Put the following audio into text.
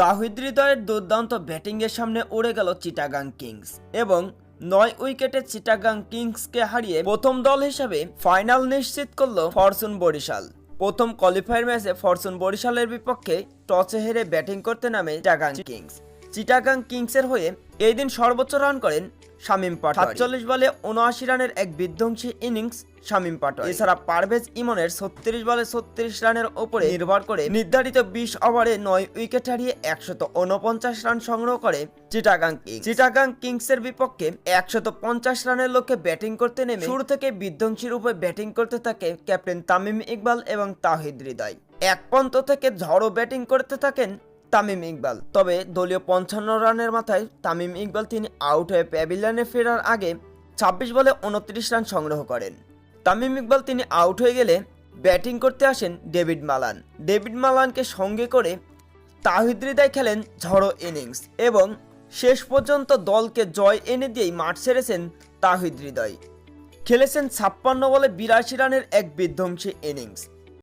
তাহিদ হৃদয়ের দুর্দান্ত ব্যাটিংয়ের সামনে উড়ে গেল চিটাগাং কিংস এবং নয় উইকেটে চিটাগাং কিংসকে হারিয়ে প্রথম দল হিসেবে ফাইনাল নিশ্চিত করল ফরচুন বরিশাল। প্রথম কোয়ালিফায়ার ম্যাচে ফরচুন বরিশালের বিপক্ষে টসে হেরে ব্যাটিং করতে নামে চিটাগাং কিংস। চিটাগাং কিংসের হয়ে এই দিন সর্বোচ্চ রান করেন শামীম পাটোয়ারি। সাতচল্লিশ বলে উনআশি রানের এক বিধ্বংসী ইনিংস শামীম পাটোয়ারি। এছাড়া পারভেজ ইমনের ছত্রিশ বলে ছত্রিশ রানের ওপরে নির্ভর করে নির্ধারিত বিশ ওভারে নয় উইকেট হারিয়ে একশত উনপঞ্চাশ রান সংগ্রহ করে চিটাগাং কিংস। চিটাগাং কিংসের বিপক্ষে একশত পঞ্চাশ রানের লক্ষ্যে ব্যাটিং করতে নেমে শুরু থেকে বিধ্বংসী রূপে ব্যাটিং করতে থাকে ক্যাপ্টেন তামিম ইকবাল এবং তাহিদ হৃদয়। এক পন্ত থেকে ঝড়ো ব্যাটিং করতে থাকেন তামিম ইকবাল। তবে দলীয় পঞ্চান্ন রানের মাথায় তামিম ইকবাল তিনি আউট হয়ে প্যাভিলিয়নে ফেরার আগে ছাব্বিশ বলে উনত্রিশ রান সংগ্রহ করেন। তামিম ইকবাল তিনি আউট হয়ে গেলে ব্যাটিং করতে আসেন ডেভিড মালান। ডেভিড মালানকে সঙ্গে করে তাহিদ হৃদয় খেলেন ঝড়ো ইনিংস এবং শেষ পর্যন্ত দলকে জয় এনে দিয়েই মাঠ ছেড়েছেন তাহিদ হৃদয়। খেলেছেন ছাপ্পান্ন বলে বিরাশি রানের এক বিধ্বংসী ইনিংস।